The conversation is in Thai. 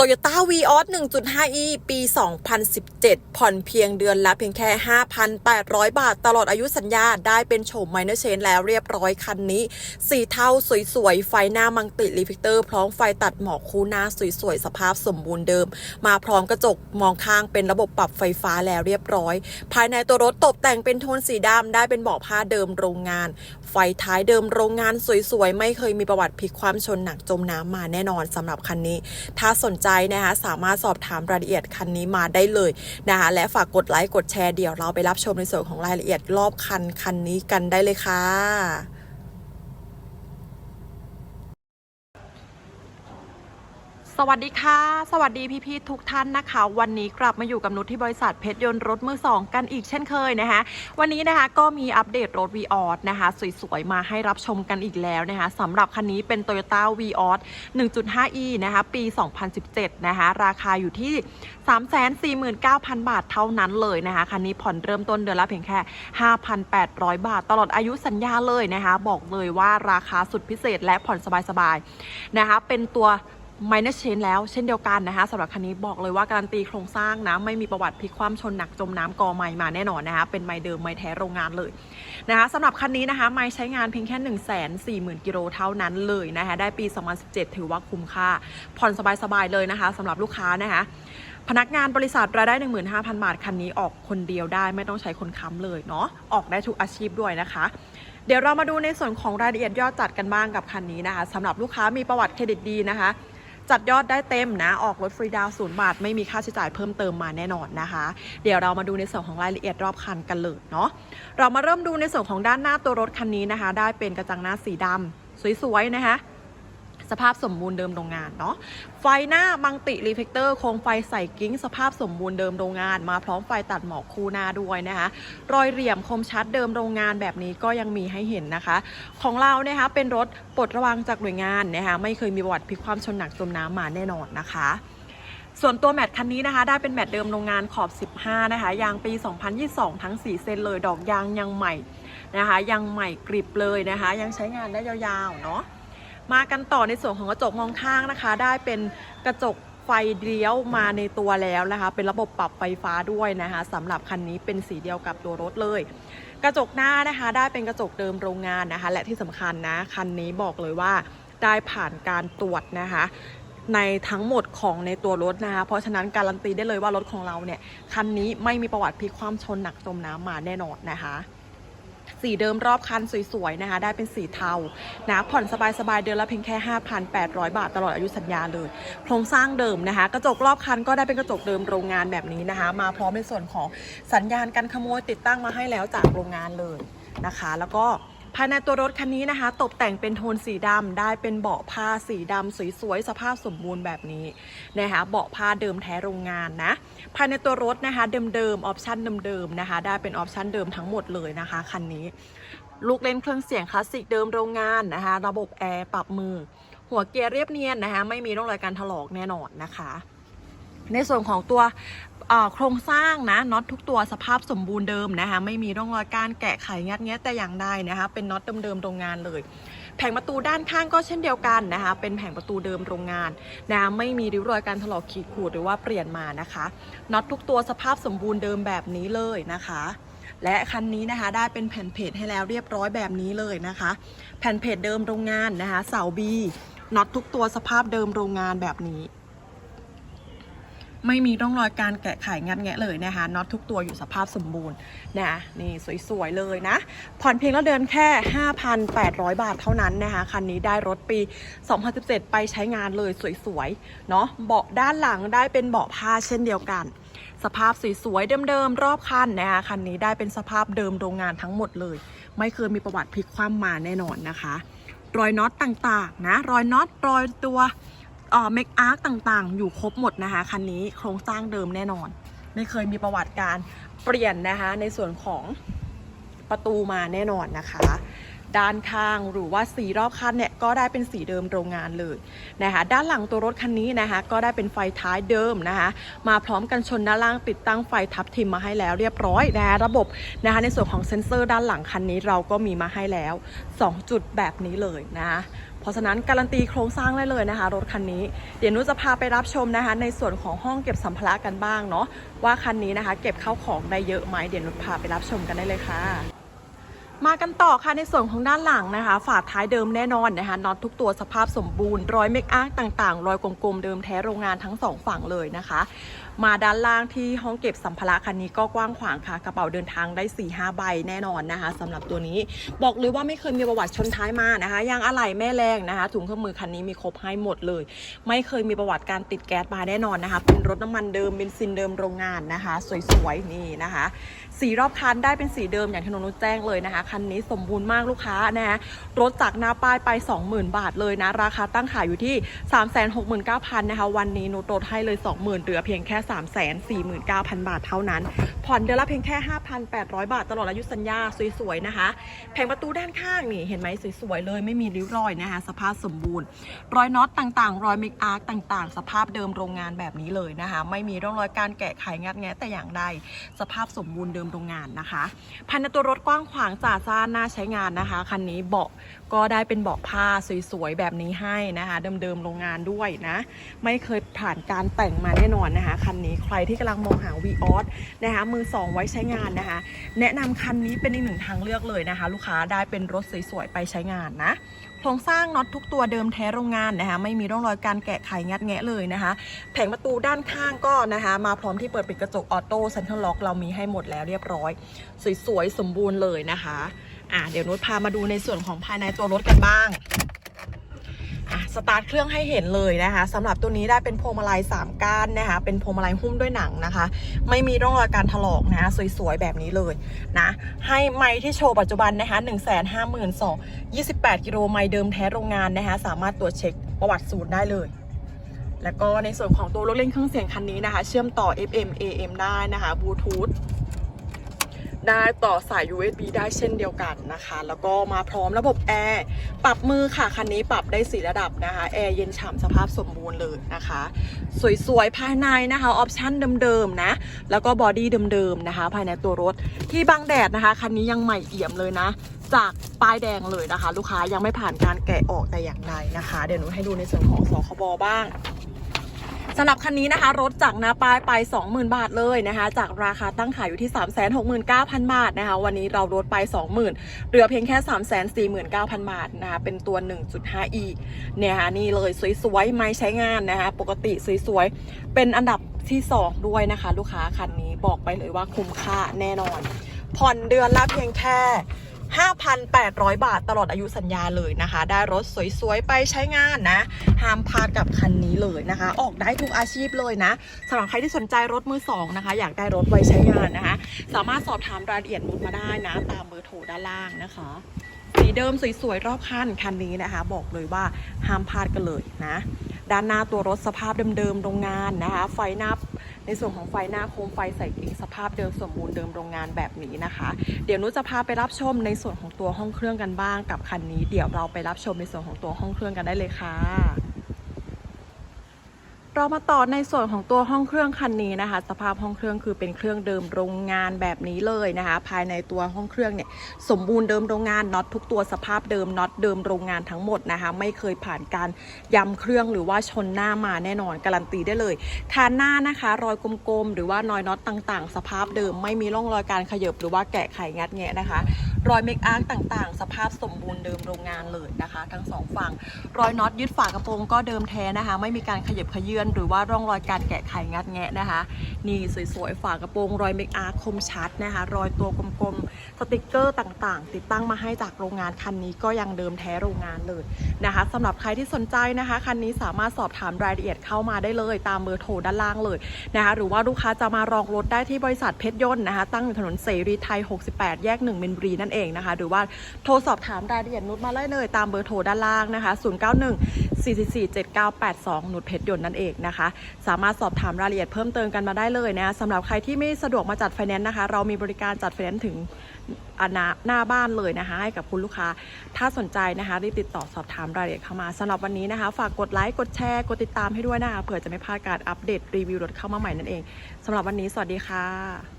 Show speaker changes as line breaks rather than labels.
Toyota Vios 1.5e ปี 2017 ผ่อนเพียงเดือนละเพียงแค่ 5,800 บาท ตลอดอายุสัญญาได้เป็นโฉมไมเนอร์เชนแล้วเรียบร้อยคันนี้ สีเทาสวยๆ ไฟหน้ามังติรีฟิกเตอร์ พร้อมไฟตัดหมอกคู่หน้าสวยๆ สภาพสมบูรณ์เดิม มาพร้อมกระจกมองข้างเป็นระบบปรับไฟฟ้าแล้วเรียบร้อย ภายในตัวรถตกแต่งเป็นโทนสีดำได้เป็นเบาะผ้าเดิมโรงงาน ไฟท้ายเดิมโรงงานสวยๆ ไม่เคยมีประวัติพลิกความชนหนักจมน้ำมาแน่นอนสำหรับคันนี้ ถ้าสนใจนะคะสามารถสอบถามรายละเอียดคันนี้มาได้เลยนะคะและฝากกดไลค์กดแชร์เดี๋ยวเราไปรับชมในส่วนของรายละเอียดรอบคันคันนี้กันได้เลยค่ะ สวัสดีค่ะ สวัสดีพี่ๆทุกท่านนะคะ วันนี้กลับมาอยู่กับนุชที่บริษัทเพชรยนต์รถมือสองกันอีกเช่นเคยนะคะวันนี้นะคะก็มีอัปเดตรถ v ีออนะคะสวยๆมาให้รับชมกันอีกแล้วนะคะสำหรับคันนี้เป็น Toyota v ีออส 1.5e นะคะปี 2017 นะคะราคาอยู่ที่ 349,000 บาทเท่านั้นเลยนะคะคันนี้ผ่อนเริ่มต้นเดือนละเพียงแค่ 5,800 บาท ตลอดอายุสัญญาเลยนะคะบอกเลยว่าราคาสุดพิเศษและผ่อนสบายๆนะคะเป็นตัว minus change แล้วเช่นเดียวกันนะคะสำหรับคันนี้บอกเลยว่าการันตีโครงสร้างนะ ไม่มีประวัติพลิกคว่ำชนหนักจมน้ำกอไม้มาแน่นอนนะคะเป็นไม้เดิมไม้แท้โรงงานเลยนะคะสำหรับคันนี้นะคะไม้ใช้งานเพียงแค่1 4 0 0 0 0 กิโลเท่านั้นเลยนะคะได้ปี 2017 ถือว่าคุ้มค่า ผ่อนสบายๆเลยนะคะสำหรับลูกค้านะคะพนักงานบริษัทรายได้ 15,000 บาท คันนี้ออกคนเดียวได้ไม่ต้องใช้คนค้ำเลยเนาะออกได้ทุกอาชีพด้วยนะคะ เดี๋ยวเรามาดูในส่วนของรายละเอียดยอดจัดกันบ้างกับคันนี้นะคะสำหรับลูกค้ามีประวัติเครดิตดีนะคะ จัดยอดได้เต็มนะ ออกรถฟรีดาวศูนย์บาท ไม่มีค่าใช้จ่ายเพิ่มเติมมาแน่นอนนะคะ เดี๋ยวเรามาดูในส่วนของรายละเอียดรอบคันกันเลยเนาะเรามาเริ่มดูในส่วนของด้านหน้าตัวรถคันนี้นะคะ ได้เป็นกระจังหน้าสีดำสวยๆนะคะ สภาพสมบูรณ์เดิมโรงงานเนาะไฟหน้ามังติรีเฟกเตอร์โครงไฟใส่กิ้ง สภาพสมบูรณ์เดิมโรงงาน มาพร้อมไฟตัดหมอกคู่หน้าด้วยนะคะรอยเหลี่ยมคมชัดเดิมโรงงานแบบนี้ก็ยังมีให้เห็นนะคะ ของเรานะคะเป็นรถปลดระวังจากหน่วยงานนะคะไม่เคยมีประวัติพลิกความชนหนักจมน้ำมาแน่นอนนะคะส่วนตัวแมตช์คันนี้นะคะ ได้เป็นแมตช์เดิมโรงงานขอบ 15 นะคะ ยางปี 2022 ทั้ง 4เส้นเลย ดอกยางยังใหม่นะคะ ยังใหม่กริบเลยนะคะ ยังใช้งานได้ยาวๆ เนาะ มากันต่อในส่วนของกระจกมองข้างนะคะ ได้เป็นกระจกไฟเลี้ยวมาในตัวแล้วนะคะ เป็นระบบปรับไฟฟ้าด้วยนะคะสำหรับคันนี้เป็นสีเดียวกับตัวรถเลย กระจกหน้านะคะได้เป็นกระจกเดิมโรงงานนะคะ และที่สำคัญนะคันนี้บอกเลยว่าได้ผ่านการตรวจนะคะในทั้งหมดของในตัวรถนะคะ เพราะฉะนั้นการันตีได้เลยว่ารถของเราเนี่ยคันนี้ไม่มีประวัติพลิกความชนหนักจมน้ำมาแน่นอนนะคะ สีเดิมรอบคันสวยๆนะคะ ได้เป็นสีเทานะผ่อนสบายๆเดือนละเพียงแค่ 5,800 บาทตลอดอายุสัญญาเลยโครงสร้างเดิมนะคะ กระจกรอบคันก็ได้เป็นกระจกเดิมโรงงานแบบนี้นะคะ มาพร้อมในส่วนของสัญญาณการขโมยติดตั้งมาให้แล้วจากโรงงานเลยนะคะ แล้วก็ ภายในตัวรถคันนี้นะคะ ตกแต่งเป็นโทนสีดำได้เป็นเบาะผ้าสีดำสวยๆสภาพสมบูรณ์แบบนี้นะคะเบาะผ้าเดิมแท้โรงงานนะภายในตัวรถนะคะ เดิมๆออปชันเดิมๆนะคะ ได้เป็นออปชันเดิมทั้งหมดเลยนะคะคันนี้ลูกเล่นเครื่องเสียงคลาสสิกเดิมโรงงานนะคะ ระบบแอร์ปรับมือ หัวเกียร์เรียบเนียนนะคะ ไม่มีร่องรอยการถลอกแน่นอนนะคะ ในส่วนของตัวโครงสร้างนะน็อตทุกตัวสภาพสมบูรณ์เดิมนะคะไม่มีร่องรอยการแกะไขงัดแงะแต่อย่างใดนะคะเป็นน็อตเดิมๆโรงงานเลย แผงประตูด้านข้างก็เช่นเดียวกันนะคะเป็นแผงประตูเดิมโรงงานนะไม่มีริ้วรอยการถลอกขีดข่วนหรือว่าเปลี่ยนมานะคะน็อตทุกตัวสภาพสมบูรณ์เดิมแบบนี้เลยนะคะและคันนี้นะคะได้เป็นแผ่นเพจให้แล้วเรียบร้อยแบบนี้เลยนะคะ แผ่นเพจเดิมโรงงานนะคะเสาบีน็อตทุกตัวสภาพเดิมโรงงานแบบนี้ ไม่มีร่องรอยการแกะไขงัดแงะเลยนะคะน็อตทุกตัวอยู่สภาพสมบูรณ์นะนี่สวยๆเลยนะ ผ่อนเพียงแล้วเดือนแค่ 5,800 บาทเท่านั้นนะคะ คันนี้ได้รถปี 2017 ไปใช้งานเลยสวยๆเนาะเบาะด้านหลังได้เป็นเบาะผ้าเช่นเดียวกัน สภาพสวยๆเดิมๆรอบคันนะคะคันนี้ได้เป็นสภาพเดิมโรงงานทั้งหมดเลย ไม่เคยมีประวัติพลิกคว่ำมาแน่นอนนะคะ รอยน็อตต่างๆนะรอยน็อตรอยตัว เอ่อเมคอาร์คต่างๆ อยู่ครบหมดนะคะ คันนี้โครงสร้างเดิมแน่นอน ไม่เคยมีประวัติการเปลี่ยนนะคะ ในส่วนของประตูมาแน่นอนนะคะ ด้านข้าง หรือว่าสีรอบคันเนี่ยก็ได้เป็นสีเดิมโรงงานเลยนะคะด้านหลังตัวรถคันนี้นะคะก็ได้เป็นไฟท้ายเดิมนะคะมาพร้อมกันชนด้านล่างติดตั้งไฟทับทิมมาให้แล้วเรียบร้อยนะคะระบบนะคะในส่วนของเซ็นเซอร์ด้านหลังคันนี้เราก็มีมาให้แล้ว 2 จุดแบบนี้เลยนะคะพราะฉะนั้นการันตีโครงสร้างได้เลยนะคะ รถคันนี้ เดี๋ยวนุจะพาไปรับชมนะคะ ในส่วนของห้องเก็บสัมภาระกันบ้างเนาะว่าคันนี้นะคะ เก็บเข้าของได้เยอะไหมเดี๋ยวนุพาไปรับชมกันได้เลยค่ะ มากันต่อค่ะในส่วนของด้านหลังนะคะ ฝาท้ายเดิมแน่นอนนะคะน็อตทุกตัวสภาพสมบูรณ์รอยเมคอาร์ต่างๆ รอยกลมๆเดิมแท้โรงงานทั้งสองฝั่งเลยนะคะ มาด้านล่างที่ห้องเก็บสัมภาระคันนี้ก็กว้างขวางค่ะ กระเป๋าเดินทางได้4ี่ห้าใบแน่นอนนะคะสำหรับตัวนี้บอกเลยว่าไม่เคยมีประวัติชนท้ายมานะคะยางอะไหล่แม่แรงนะคะถุงเครื่องมือคันนี้มีครบให้หมดเลย ไม่เคยมีประวัติการติดแก๊สมาแน่นอนนะคะ เป็นรถน้ำมันเดิมเบนซินเดิมโรงงานนะคะ สวยๆนี่นะคะ สีรอบคันได้เป็นสีเดิมอย่างที่นนนุชแจ้งเลยนะคะคันนี้สมบูรณ์มากลูกค้านะคะรถจากหน้าป้ายไป 20,000 บาทเลยนะ ราคาตั้งขายอยู่ที่ 369,000นะคะวันนี้นุชลดให้เลย 20,000เหลือเพียงแค่ 349,000 บาทเท่านั้น ผ่อนเดือนละเพียงแค่ 5,800 บาทตลอดอายุสัญญาสวยๆนะคะแผงประตูด้านข้างนี่เห็นไหมสวยๆเลยไม่มีริ้วรอยนะคะสภาพสมบูรณ์ รอยน็อตต่างๆ รอยมิกอาร์ต่างๆ สภาพเดิมโรงงานแบบนี้เลยนะคะ ไม่มีร่องรอยการแกะไขงัดแงะแต่อย่างใดสภาพสมบูรณ์เดิมโรงงานนะคะภายในตัวรถกว้างขวางจ่าซ่าน่าใช้งานนะคะ คันนี้เบาะก็ได้เป็นเบาะผ้าสวยๆแบบนี้ให้นะคะ เดิมๆโรงงานด้วยนะ ไม่เคยผ่านการแต่งมาแน่นอนนะคะ คันนี้ใครที่กำลังมองหา v ีออสนะคะ มือสองไว้ใช้งานนะคะ แนะนำคันนี้เป็นอีกหนึ่งทางเลือกเลยนะคะ ลูกค้าได้เป็นรถสวยๆไปใช้งานนะ โครงสร้างน็อตทุกตัวเดิมแท้โรงงานนะคะ ไม่มีร่องรอยการแกะไขงัดแงะเลยนะคะ แผงประตูด้านข้างก็นะคะ มาพร้อมที่เปิดปิดกระจกออโต้เซ็นทรัลล็อกเรามีให้หมดแล้วเรียบร้อย สวยๆสมบูรณ์เลยนะคะอะเดี๋ยวนุชพามาดูในส่วนของภายในตัวรถกันบ้าง อะสตาร์ทเครื่องให้เห็นเลยนะคะสำหรับตัวนี้ได้เป็นพวงมาลัย3ก้านนะคะเป็นพวงมาลัยหุ้มด้วยหนังนะคะ ไม่มีร่องรอยการถลอกนะะสวยๆแบบนี้เลยนะให้ไม้ที่โชว์ปัจจุบันนะคะ1 5 2 0 0 0 28 กิโลไม้เดิมแท้โรงงานนะคะสามารถตรวจเช็คประวัติศูนย์ได้เลยแล้วก็ในส่วนของตัวรถเล่นเครื่องเสียงคันนี้นะคะ เชื่อมต่อ FM AM ได้นะคะบลูทูธ ได้ต่อสาย USB ได้เช่นเดียวกันนะคะ แล้วก็มาพร้อมระบบแอร์ ปรับมือค่ะ คันนี้ปรับได้สีระดับนะคะ แอร์เย็นฉ่ำสภาพสมบูรณ์เลยนะคะ สวยๆ ภายในนะคะ ออปชั่นเดิมๆนะ แล้วก็บอดี้เดิมๆนะคะ ภายในตัวรถ ที่บังแดดนะคะ คันนี้ยังใหม่เอี่ยมเลยนะ จากป้ายแดงเลยนะคะ ลูกค้ายังไม่ผ่านการแกะออกแต่อย่างใดนะคะ เดี๋ยวหนูให้ดูในส่วนของสคบบ้าง สำหรับคันนี้นะคะ รถจากนาปลายไป 20,000 บาทเลยนะคะ จากราคาตั้งขายอยู่ที่ 369,000 บาทนะคะ วันนี้เราลดไป 20,000เหลือเพียงแค่ 349,000 บาทนะคะเป็นตัว 1.5e เนี่ยค่ะนี่เลยสวยๆ ไม่ใช้งานนะคะปกติสวยๆ เป็นอันดับที่ 2 ด้วยนะคะ ลูกค้าคันนี้บอกไปเลยว่าคุ้มค่าแน่นอน ผ่อนเดือนละเพียงแค่ 5,800 บาทตลอดอายุสัญญาเลยนะคะ ได้รถสวยๆ ไปใช้งานนะ ห้ามพลาดกับคันนี้เลยนะคะ ออกได้ทุกอาชีพเลยนะสำหรับใครที่สนใจรถมือสองนะคะ อยากได้รถไว้ใช้งานนะคะ สามารถสอบถามรายละเอียดมุดมาได้นะ ตามเบอร์โทรด้านล่างนะคะสีเดิมสวยๆ รอบคันคันนี้นะคะ บอกเลยว่าห้ามพลาดกันเลยนะ ด้านหน้าตัวรถสภาพเดิมๆโรงงานนะคะ ไฟหน้าในส่วนของไฟหน้าโคมไฟใส่กิ่งสภาพเดิมสมบูรณ์เดิมโรงงานแบบนี้นะคะ เดี๋ยวนุจะพาไปรับชมในส่วนของตัวห้องเครื่องกันบ้างกับคันนี้ เดี๋ยวเราไปรับชมในส่วนของตัวห้องเครื่องกันได้เลยค่ะ เรามาต่อในส่วนของตัวห้องเครื่องคันนี้นะคะ สภาพห้องเครื่องคือเป็นเครื่องเดิมโรงงานแบบนี้เลยนะคะ ภายในตัวห้องเครื่องเนี่ยสมบูรณ์เดิมโรงงานน็อตทุกตัวสภาพเดิมน็อตเดิมโรงงานทั้งหมดนะคะ ไม่เคยผ่านการย้ำเครื่องหรือว่าชนหน้ามาแน่นอนการันตีได้เลยคานหน้านะคะ รอยกลมๆหรือว่ารอยน็อตต่างๆ สภาพเดิมไม่มีร่องรอยการขยบหรือว่าแกะไขงัดแงะนะคะรอยเมคอาร์ต่างๆ สภาพสมบูรณ์เดิมโรงงานเลยนะคะ ทั้งสองฝั่งรอยน็อตยึดฝากระโปรงก็เดิมแท้นะคะ ไม่มีการขยับขยื่นหรือว่าร่องรอยการแกะไขงัดแงะนะคะ นี่สวยๆ ฝากระโปรงรอยเมคอาร์คมชัดนะคะ รอยตัวกลมๆ สติกเกอร์ต่างๆ ติดตั้งมาให้จากโรงงานคันนี้ก็ยังเดิมแท้โรงงานเลยนะคะสำหรับใครที่สนใจนะคะคันนี้สามารถสอบถามรายละเอียดเข้ามาได้เลยตามเบอร์โทรด้านล่างเลยนะคะหรือว่าลูกค้าจะมารองรถได้ที่บริษัทเพชรยนต์นะคะตั้งอยู่ถนนเสรีไทย 68 แยก1มินบุรีนั่นเองนะคะหรือว่าโทรสอบถามรายละเอียดนุชมาได้เลยตามเบอร์โทรด้านล่างนะคะ091 444 7982นุชเพชรยนต์นั่นเองนะคะ สามารถสอบถามรายละเอียดเพิ่มเติมกันมาได้เลยนะสำหรับใครที่ไม่สะดวกมาจัดไฟแนนซ์นะคะ เรามีบริการจัดไฟแนนซ์ถึงอาณาหน้าบ้านเลยนะคะ ให้กับคุณลูกค้า ถ้าสนใจนะคะรีบติดต่อสอบถามรายละเอียดเข้ามาสำหรับวันนี้นะคะ ฝากกดไลค์กดแชร์กดติดตามให้ด้วยนะคะเผื่อจะไม่พลาดการอัปเดตรีวิวรถเข้ามาใหม่นั่นเองสำหรับวันนี้สวัสดีค่ะ